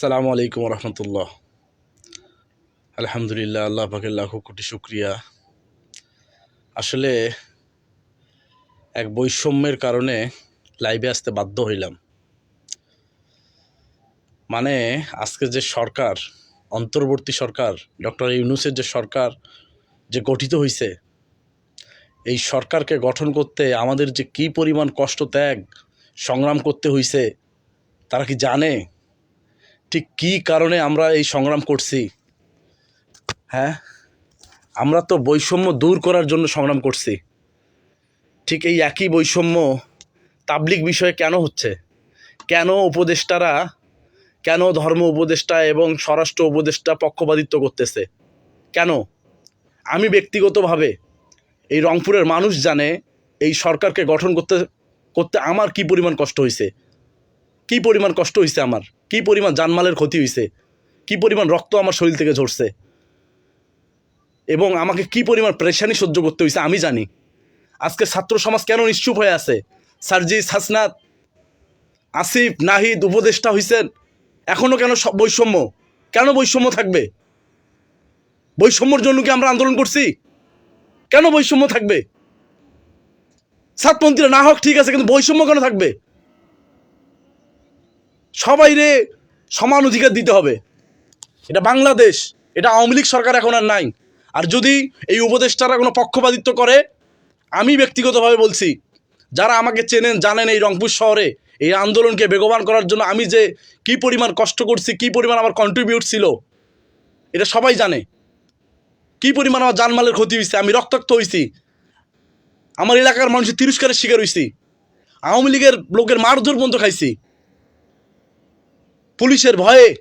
সালামু আলাইকুম রহমতুল্লাহ আলহামদুলিল্লাহ, আল্লাহ পাকের লাখো কোটি শুক্রিয়া। আসলে এক বৈষম্যের কারণে লাইভে আসতে বাধ্য হইলাম। মানে আজকে যে সরকার, অন্তর্বর্তী সরকার, ডক্টর ইউনুসের যে সরকার যে গঠিত হয়েছে এই সরকারকে গঠন করতে আমাদের যে কি পরিমাণ কষ্ট, ত্যাগ, সংগ্রাম করতে হইছে, তারা কি জানে? ঠিক কী কারণে আমরা এই সংগ্রাম করছি? হ্যাঁ? আমরা তো বৈষম্য দূর করার জন্য সংগ্রাম করছি। ঠিক এই একই বৈষম্য তাবলিক বিষয়ে কেন হচ্ছে? কেন উপদেষ্টারা, কেন ধর্ম উপদেষ্টা এবং স্বরাষ্ট্র উপদেষ্টা পক্ষপাতিত্ব করতেছে? কেন? আমি ব্যক্তিগতভাবে এই রংপুরের মানুষ জানে এই সরকারকে গঠন করতে করতে আমার কি পরিমাণ কষ্ট হয়েছে কি পরিমাণ কষ্ট হয়েছে আমার? কি পরিমাণ জানমালের ক্ষতি হয়েছে কি পরিমাণ রক্ত আমার শরীর থেকে ঝরছে? এবং আমাকে কি পরিমাণ প্রেশানি সহ্য করতে হয়েছে আমি জানি। আজকে ছাত্র সমাজ কেন নিশ্চুপ হয়ে আছে? সার্জিস হাসনাত আসিফ, নাহিদ উপদেষ্টা হয়েছেন এখনও কেন বৈষম্য? কেন বৈষম্য থাকবে? বৈষম্যর জন্য কি আমরা আন্দোলন করছি? কেন বৈষম্য থাকবে? সাতমন্ত্রীরা না হোক ঠিক আছে, কিন্তু বৈষম্য কেন থাকবে? সবাইরে সমান অধিকার দিতে হবে। এটা বাংলাদেশ, এটা আওয়ামী লীগ সরকার এখন আর নাই। আর যদি এই উপদেষ্টারা কোনো পক্ষপাতিত্ব করে, আমি ব্যক্তিগতভাবে বলছি, যারা আমাকে চেনেন, জানেন এই রংপুর শহরে, এই আন্দোলনকে বেগবান করার জন্য আমি যে কি পরিমাণ কষ্ট করছি, কি পরিমাণ আমার কন্ট্রিবিউট ছিল, এটা সবাই জানে। কি পরিমাণ আমার জানমালের ক্ষতি হয়েছে আমি রক্তাক্ত হয়েছি আমার এলাকার মানুষের তিরস্কারের শিকার হয়েছি আওয়ামী লীগের লোকের মারধর পর্যন্ত খাইছি। পুলিশের ভয়ে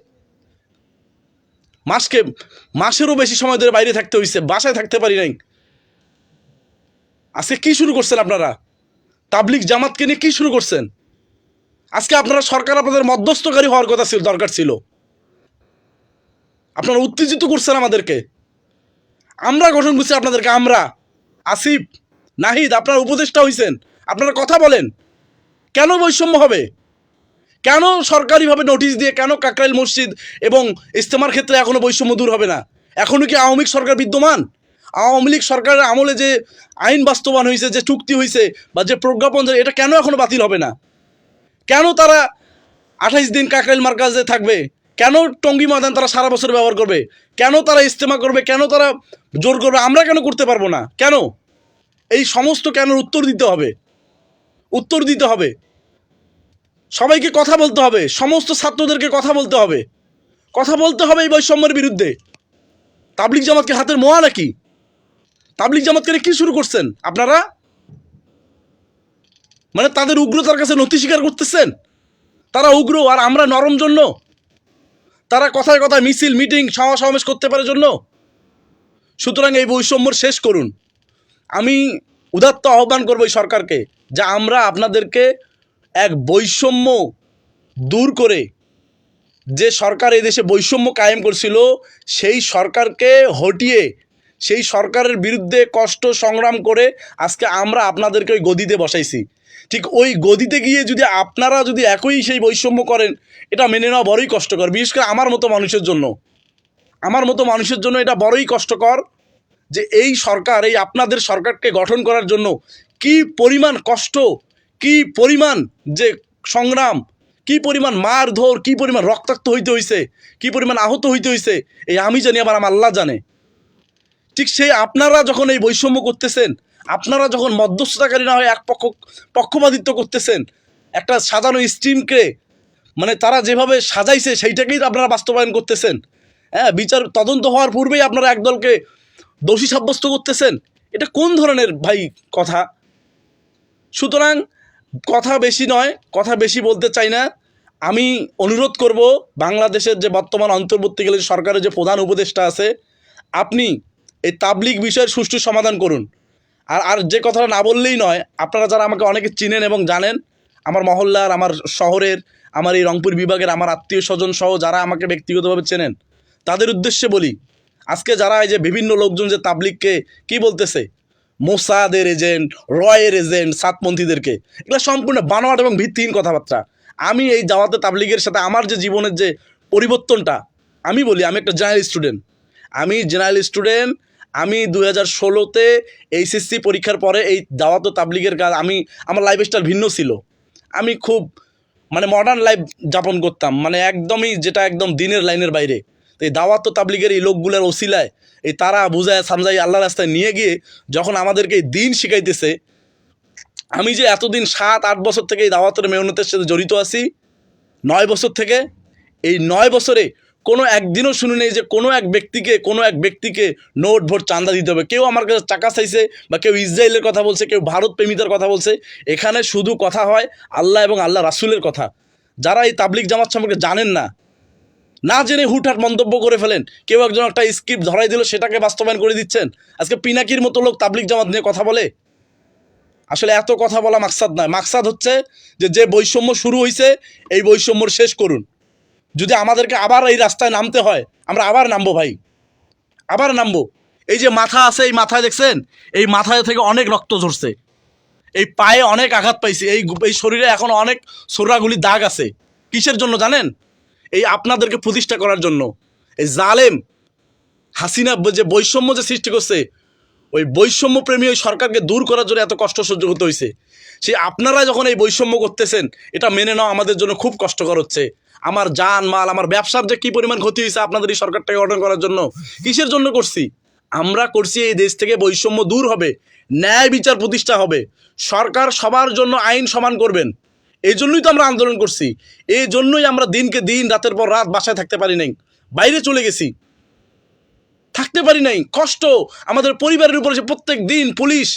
মাসকে, মাসেরও বেশি সময় ধরে বাইরে থাকতে হয়েছে বাসায় থাকতে পারি নাই। আজকে কি শুরু করছেন আপনারা? তাবলিক জামাতকে নিয়ে কি শুরু করছেন? আজকে আপনারা সরকার আপনাদের মধ্যস্থকারী হওয়ার কথা ছিল, দরকার ছিল। আপনারা উত্তেজিত করছেন আমাদেরকে। আমরা গঠন করছি আপনাদেরকে, আমরা। আসিফ, নাহিদ, আপনার উপদেষ্টা হয়েছেন আপনারা কথা বলেন। কেন বৈষম্য হবে? কেন সরকারিভাবে নোটিশ দিয়ে কেন কাকরাইল মসজিদ এবং ইস্তেমার ক্ষেত্রে এখনও বৈষম্য দূর হবে না? এখনও কি আওয়ামী সরকার বিদ্যমান? আওয়ামী লীগ সরকারের আমলে যে আইন বাস্তবায়ন হয়েছে, যে চুক্তি হয়েছে বা যে প্রজ্ঞাপন, এটা কেন এখনও বাতিল হবে না? কেন তারা আঠাইশ দিন কাকরাইল মার্কাজে থাকবে? কেন টঙ্গি ময়দান তারা সারা বছর ব্যবহার করবে? কেন তারা ইস্তেমা করবে? কেন তারা জোর করবে? আমরা কেন করতে পারব না? কেন? এই সমস্ত কেন উত্তর দিতে হবে। উত্তর দিতে হবে। সবাইকে কথা বলতে হবে, সমস্ত ছাত্রদেরকে কথা বলতে হবে। কথা বলতে হবে এই বৈষম্যের বিরুদ্ধে। তাবলিক জামাতকে হাতের মোয়া নাকি? তাবলিক জামাতকে কি শুরু করছেন আপনারা? মানে তাদের উগ্রতার কাছে নথি স্বীকার করতেছেন? তারা উগ্র আর আমরা নরম জন্য? তারা কথায় কথায় মিছিল, মিটিং, সভা সমাবেশ করতে পারে জন্য? সুতরাং এই বৈষম্য শেষ করুন। আমি উদাত্ত আহ্বান করব এই সরকারকে যা আমরা আপনাদেরকে এক বৈষম্য দূর করে যে সরকার দেশে বৈষম্য কায়েম করছিল, সেই সরকারকে হটিয়ে, সেই সরকারের বিরুদ্ধে কষ্ট সংগ্রাম করে আজকে আমরা আপনাদেরকে ওই গদিতে বসাইছি। ঠিক ওই গদিতে গিয়ে যদি আপনারা যদি একই সেই বৈষম্য করেন, এটা মেনে নেওয়া বড়ই কষ্টকর, বিশেষ করে আমার মতো মানুষের জন্য। আমার মতো মানুষের জন্য এটা বড়ই কষ্টকর যে এই সরকার, এই আপনাদের সরকারকে গঠন করার জন্য কি পরিমাণ কষ্ট কি পরিমাণ যে সংগ্রাম, কি পরিমাণ মার ধর কি পরিমাণ রক্তাক্ত হইতে হইছে, কি পরিমাণ আহত হইতে হইছে, এই আমি জানি আবার আমার আল্লাহ জানে। ঠিক সেই আপনারা যখন এই বৈষম্য করতেছেন, আপনারা যখন মধ্যস্থতাকারী না হয়ে এক পক্ষ, পক্ষপাতিত্ব করতেছেন, একটা সাজানো স্ট্রিমকে মানে তারা যেভাবে সাজাইছে সেইটাকেই আপনারা বাস্তবায়ন করতেছেন। হ্যাঁ বিচার, তদন্ত হওয়ার পূর্বেই আপনারা একদলকে দোষী সাব্যস্ত করতেছেন। এটা কোন ধরনের ভাই কথা? সুতরাং কথা বেশি নয়, কথা বেশি বলতে চাই না। আমি অনুরোধ করব বাংলাদেশের যে বর্তমান অন্তর্বর্তীকালীন সরকারের যে প্রধান উপদেষ্টা আছে, আপনি এই তাবলিগ বিষয়ের সুষ্ঠু সমাধান করুন। আর আর যে কথাটা না বললেই নয়, আপনারা যারা আমাকে অনেকে চিনেন এবং জানেন, আমার মহল্লার, আমার শহরের, আমার এই রংপুর বিভাগের, আমার আত্মীয় স্বজন সহ যারা আমাকে ব্যক্তিগতভাবে চেনেন, তাদের উদ্দেশ্যে বলি, আজকে যারা এই যে বিভিন্ন লোকজন যে তাবলিগকে কি বলতেছে মোসাদের এজেন্ট, রয়ের এজেন্ট, সাতপন্থীদেরকে। এগুলো সম্পূর্ণ বানোয়াট এবং ভিত্তিহীন কথাবার্তা। আমি এই জামাতে তাবলিগের সাথে আমার যে জীবনের যে পরিবর্তনটা, আমি বলি, আমি একটা জেনারেল স্টুডেন্ট আমি জেনারেল স্টুডেন্ট আমি দু হাজার ষোলোতে এইচএসসি পরীক্ষার পরে এই দাওয়াত তাবলিগের কাজ, আমি, আমার লাইফস্টাইল ভিন্ন ছিল। আমি খুব মানে মডার্ন লাইফ যাপন করতাম মানে একদমই যেটা একদম দিনের লাইনের বাইরে। এই দাওয়াত তাবলিগের এই লোকগুলোর ওসিলায়, এই তারা বুঝায় সামজাই আল্লাহ রাস্তায় নিয়ে গিয়ে যখন আমাদেরকে এই দিন শিখাইতেছে, আমি যে এতদিন সাত, আট বছর থেকে এই দাওয়াতের মেহনতের সাথে জড়িত আছি, নয় বছর থেকে, এই নয় বছরে কোনো একদিনও শুনি নেই যে কোনো এক ব্যক্তিকে, কোনো এক ব্যক্তিকে নোট ভোট চাঁদা দিতে হবে। কেউ আমার কাছে টাকা চাইছে বা কেউ ইসরায়েলের কথা বলছে, কেউ ভারত প্রেমিতার কথা বলছে, এখানে শুধু কথা হয় আল্লাহ এবং আল্লাহ রাসুলের কথা। যারা এই তাবলিক জামাত সম্পর্কে জানেন না না জেনে হুটহাট মন্তব্য করে ফেলেন। কেউ একজন একটা স্ক্রিপ্ট ধরাই দিল, সেটাকে বাস্তবায়ন করে দিচ্ছেন। আজকে পিনাকির মতো লোক তাবলিক জামাত নিয়ে কথা বলে? আসলে এত কথা বলা মাকসাদ নয়। মাকসাদ হচ্ছে যে যে বৈষম্য শুরু হয়েছে এই বৈষম্যর শেষ করুন। যদি আমাদেরকে আবার এই রাস্তায় নামতে হয়, আমরা আবার নামবো ভাই। আবার নামবো। এই যে মাথা আছে, এই মাথায় দেখছেন? এই মাথায় থেকে অনেক রক্ত ঝরছে। এই পায়ে অনেক আঘাত পাইছি। এই এই শরীরে এখন অনেক সোরাগুলি দাগ আছে। কিসের জন্য জানেন? এই আপনাদেরকে প্রতিষ্ঠা করার জন্য। এই জালেম হাসিনা যে বৈষম্য যে সৃষ্টি করছে, ওই বৈষম্য প্রেমী ওই সরকারকে দূর করার জন্য এত কষ্ট সহ্য করতে হয়েছে সেই আপনারা যখন এই বৈষম্য করতেছেন, এটা মেনে নেওয়া আমাদের জন্য খুব কষ্টকর হচ্ছে। আমার জান, মাল, আমার ব্যবসার যে কী পরিমাণ ক্ষতি হয়েছে আপনাদের এই সরকারটাকে অর্ডার করার জন্য, কিসের জন্য করছি? আমরা করছি এই দেশ থেকে বৈষম্য দূর হবে, ন্যায় বিচার প্রতিষ্ঠা হবে। সরকার সবার জন্য আইন সমান করবেন। এই জন্যই তো আমরা আন্দোলন করছি। এই জন্যই আমরা দিনকে দিন, রাতের পর রাত বাসায় থাকতে পারি নাই। বাইরে চলে গেছি। থাকতে পারি নাই। কষ্ট। আমাদের পরিবারের উপরে প্রত্যেক দিন পুলিশ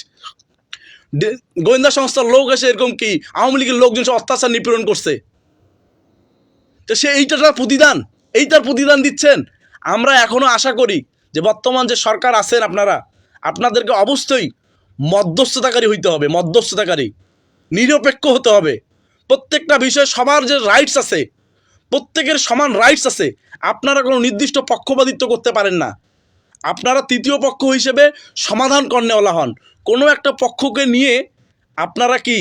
গোয়েন্দা সংস্থার লোক এসে এরকম কি, আওয়ামী লীগের লোকজন সব অত্যাচার নিপীড়ন করছে। তো সে এইটা তার প্রতিদান। এই তার প্রতিদান দিচ্ছেন। আমরা এখনও আশা করি যে বর্তমান যে সরকার আছেন আপনারা, আপনাদেরকে অবশ্যই মধ্যস্থতাকারী হইতে হবে, মধ্যস্থতাকারী। নিরপেক্ষ হতে হবে। প্রত্যেকটা বিষয়ে সবার যে রাইটস আছে, প্রত্যেকের সমান রাইটস আছে, আপনারা কোনো নির্দিষ্ট পক্ষপাতিত্ব করতে পারেন না। আপনারা তৃতীয় পক্ষ হিসেবে সমাধান কর্নেওয়ালা হন। কোনো একটা পক্ষকে নিয়ে আপনারা কি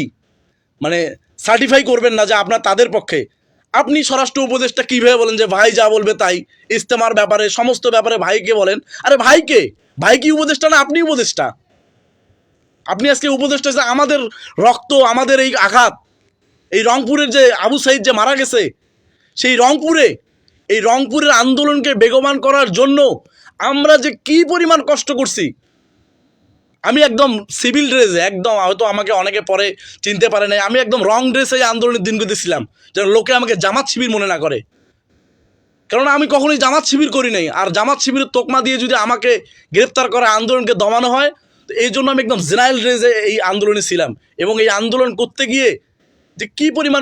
মানে সার্টিফাই করবেন না যে আপনার তাদের পক্ষে? আপনি স্বরাষ্ট্র উপদেষ্টা কীভাবে বলেন যে ভাই যা বলবে তাই? ইস্তেমার ব্যাপারে, সমস্ত ব্যাপারে ভাইকে বলেন। আরে ভাইকে ভাই কি উপদেষ্টা না আপনি উপদেষ্টা? আপনি আজকে উপদেষ্টা আমাদের রক্ত, আমাদের এই আঘাত এই রংপুরের যে আবু সাইদ যে মারা গেছে, সেই রংপুরে, এই রংপুরের আন্দোলনকে বেগবান করার জন্য আমরা যে কি পরিমাণ কষ্ট করছি, আমি একদম সিভিল ড্রেসে, একদম হয়তো আমাকে অনেকে পরে চিনতে পারে নাই, আমি একদম রং ড্রেসে আন্দোলনের দিনগুলোতে ছিলাম, যেন লোকে আমাকে জামাত শিবির মনে না করে। কারণ আমি কখনোই জামাত শিবির করি নাই, আর জামাত শিবিরের তোকমা দিয়ে যদি আমাকে গ্রেপ্তার করে আন্দোলনকে দমানো হয়, তো এই জন্য আমি একদম জেনারেল ড্রেসে এই আন্দোলনে ছিলাম, এবং এই আন্দোলন করতে গিয়ে যে কি পরিমাণ